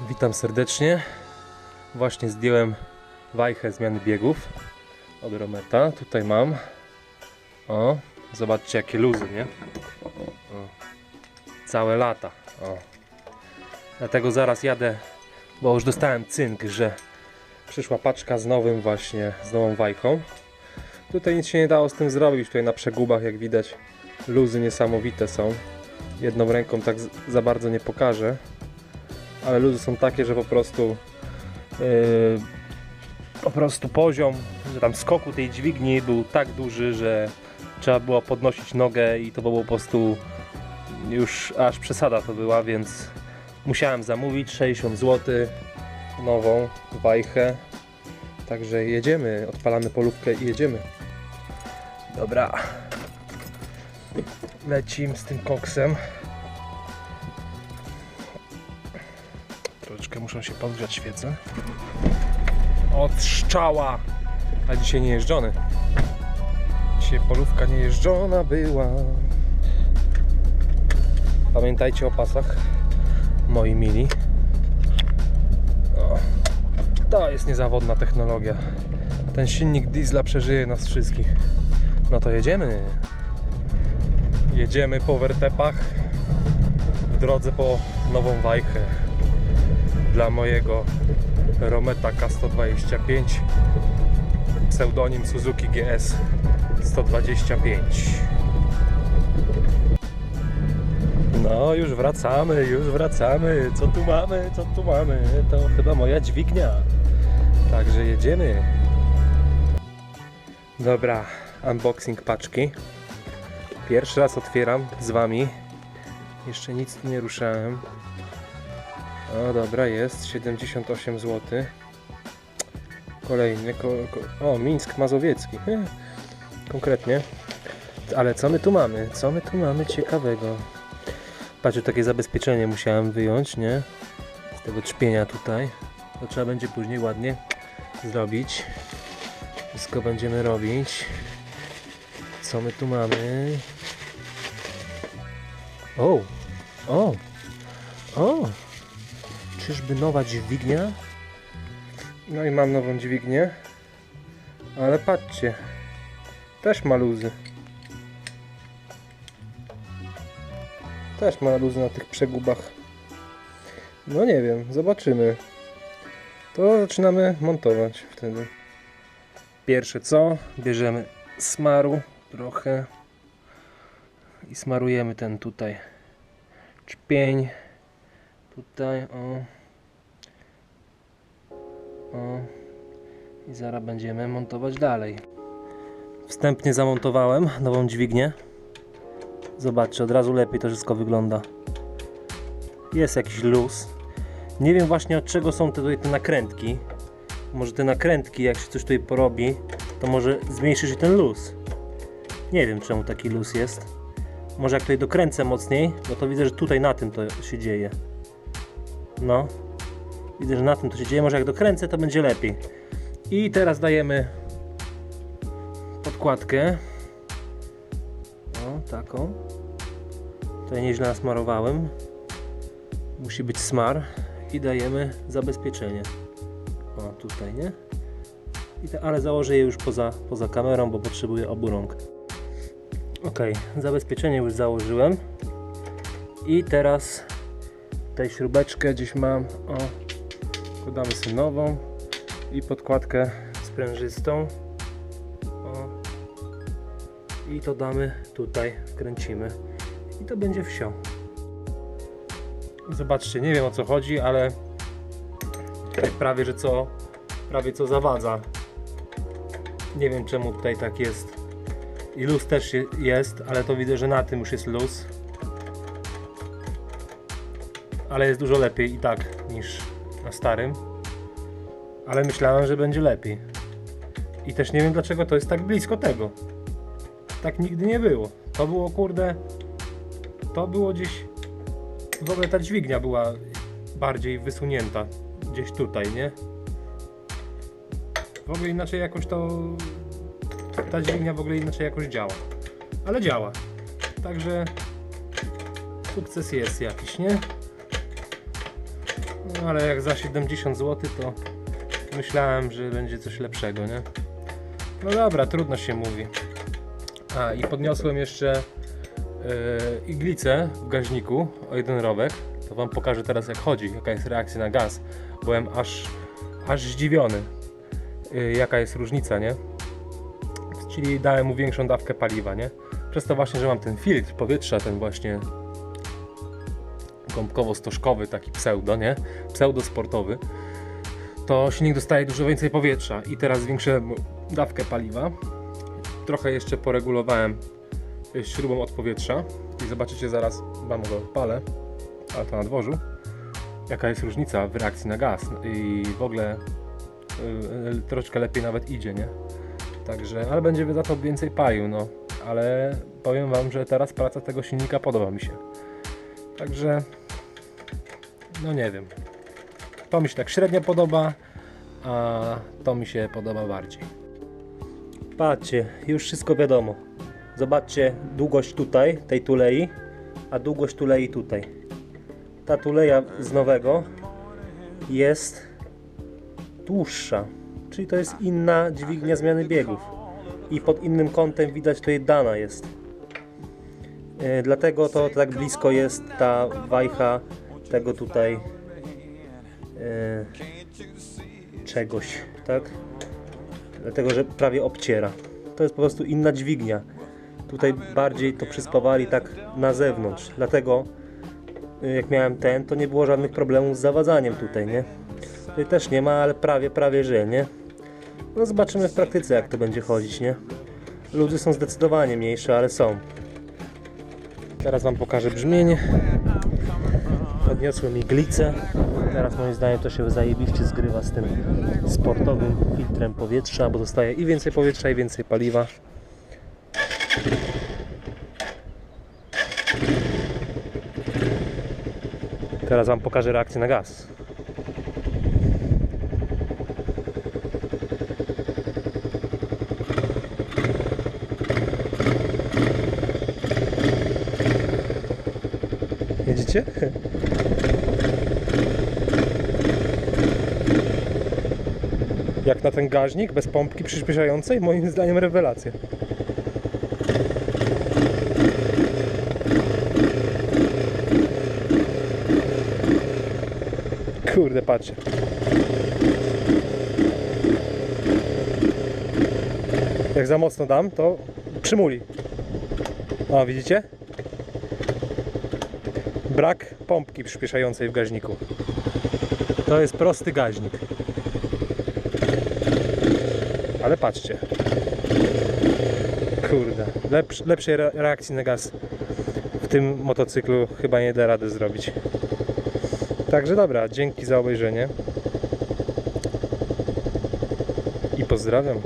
Witam serdecznie. Właśnie zdjąłem wajchę zmiany biegów od Rometa. Tutaj mam. O, zobaczcie jakie luzy, nie? O. Całe lata. O. Dlatego zaraz jadę, bo już dostałem cynk, że przyszła paczka z nowym właśnie, z nową wajchą. Tutaj nic się nie dało z tym zrobić. Tutaj na przegubach, jak widać, luzy niesamowite są. Jedną ręką tak za bardzo nie pokażę ale luzy są takie, że po prostu yy, po prostu poziom, że tam skoku tej dźwigni był tak duży, że trzeba było podnosić nogę i to było po prostu już aż przesada to była, więc musiałem zamówić 60 zł nową wajchę. Także jedziemy, odpalamy polówkę i jedziemy. Dobra. Lecimy z tym koksem. Troszeczkę muszą się podgrzać świece. Od szczała! A dzisiaj nie jeżdżony. Dzisiaj polówka nie jeżdżona była. Pamiętajcie o pasach, moi mili. O, to jest niezawodna technologia. Ten silnik diesla przeżyje nas wszystkich. No to jedziemy. Jedziemy po wertepach w drodze po nową wajchę dla mojego Rometa K125 pseudonim Suzuki GS 125 No już wracamy, już wracamy. Co tu mamy, co tu mamy? To chyba moja dźwignia. Także jedziemy. Dobra, unboxing paczki. Pierwszy raz otwieram z Wami. Jeszcze nic tu nie ruszałem o dobra, jest 78 zł. Kolejny. Ko, ko, o, Mińsk Mazowiecki. Konkretnie. Ale co my tu mamy? Co my tu mamy ciekawego? Patrzcie, takie zabezpieczenie musiałem wyjąć, nie? Z tego czpienia tutaj. To trzeba będzie później ładnie zrobić. Wszystko będziemy robić. Co my tu mamy? O! O! O! Czyżby nowa dźwignia? No i mam nową dźwignię. Ale patrzcie. Też ma luzy. Też ma luzy na tych przegubach. No nie wiem, zobaczymy. To zaczynamy montować wtedy. Pierwsze co? Bierzemy smaru trochę i smarujemy ten tutaj czpień. Tutaj o. I zaraz będziemy montować dalej. Wstępnie zamontowałem nową dźwignię. Zobaczcie, od razu lepiej to wszystko wygląda. Jest jakiś luz. Nie wiem właśnie od czego są te, tutaj te nakrętki. Może te nakrętki, jak się coś tutaj porobi, to może zmniejszy się ten luz. Nie wiem czemu taki luz jest. Może jak tutaj dokręcę mocniej, bo to widzę, że tutaj na tym to się dzieje. No. Widzę, że na tym to się dzieje. Może jak dokręcę, to będzie lepiej. I teraz dajemy podkładkę. O, taką. Tutaj nieźle nasmarowałem. Musi być smar. I dajemy zabezpieczenie. O, tutaj, nie? I te, ale założę je już poza, poza kamerą, bo potrzebuję obu rąk. Ok, zabezpieczenie już założyłem. I teraz tutaj śrubeczkę gdzieś mam. O, podamy sobie nową i podkładkę sprężystą. O. I to damy tutaj, wkręcimy. I to będzie wsio. Zobaczcie, nie wiem o co chodzi, ale prawie że co, prawie co zawadza. Nie wiem czemu tutaj tak jest. I luz też je- jest, ale to widzę, że na tym już jest luz ale jest dużo lepiej i tak niż na starym. Ale myślałem, że będzie lepiej. I też nie wiem dlaczego to jest tak blisko tego. Tak nigdy nie było. To było kurde. To było gdzieś. W ogóle ta dźwignia była bardziej wysunięta. Gdzieś tutaj, nie? W ogóle inaczej jakoś to. Ta dźwignia w ogóle inaczej jakoś działa. Ale działa. Także sukces jest jakiś, nie? No ale jak za 70 zł to myślałem, że będzie coś lepszego, nie? No dobra, trudno się mówi. A i podniosłem jeszcze e, iglicę w gaźniku o jeden rowek. To wam pokażę teraz jak chodzi, jaka jest reakcja na gaz. Byłem aż, aż zdziwiony, e, jaka jest różnica, nie? Czyli dałem mu większą dawkę paliwa, nie? Przez to właśnie, że mam ten filtr powietrza, ten właśnie gąbkowo-stożkowy, taki pseudo, nie? Pseudo-sportowy, to silnik dostaje dużo więcej powietrza i teraz zwiększę mu dawkę paliwa. Trochę jeszcze poregulowałem y, śrubą od powietrza i zobaczycie zaraz, wam go odpalę, ale to na dworzu, jaka jest różnica w reakcji na gaz i w ogóle y, y, troszkę lepiej nawet idzie, nie? Także, ale będzie za to więcej palił, no. Ale powiem wam, że teraz praca tego silnika podoba mi się. Także, no nie wiem. To mi się tak średnio podoba, a to mi się podoba bardziej. Patrzcie, już wszystko wiadomo. Zobaczcie długość tutaj, tej tulei, a długość tulei tutaj. Ta tuleja z nowego jest dłuższa, czyli to jest inna dźwignia zmiany biegów. I pod innym kątem widać tutaj dana jest. E, Dlatego to tak blisko jest ta wajcha tego tutaj e, czegoś, tak? Dlatego, że prawie obciera. To jest po prostu inna dźwignia. Tutaj bardziej to przyspawali tak na zewnątrz. Dlatego y, jak miałem ten, to nie było żadnych problemów z zawadzaniem tutaj, nie? Tutaj też nie ma, ale prawie, prawie że, nie? No zobaczymy w praktyce jak to będzie chodzić, nie? Ludy są zdecydowanie mniejsze, ale są. Teraz Wam pokażę brzmienie. Podniosłem iglicę. Teraz moim zdaniem to się zajebiście zgrywa z tym sportowym filtrem powietrza, bo dostaje i więcej powietrza, i więcej paliwa. Teraz Wam pokażę reakcję na gaz. Widzicie? Jak na ten gaźnik bez pompki przyspieszającej, moim zdaniem rewelacja. Kurde, patrzcie. Jak za mocno dam, to przymuli. O, widzicie? Brak pompki przyspieszającej w gaźniku. To jest prosty gaźnik. Ale patrzcie. Kurde. Lepsz, lepszej re- reakcji na gaz w tym motocyklu chyba nie da rady zrobić. Także dobra, dzięki za obejrzenie. I pozdrawiam.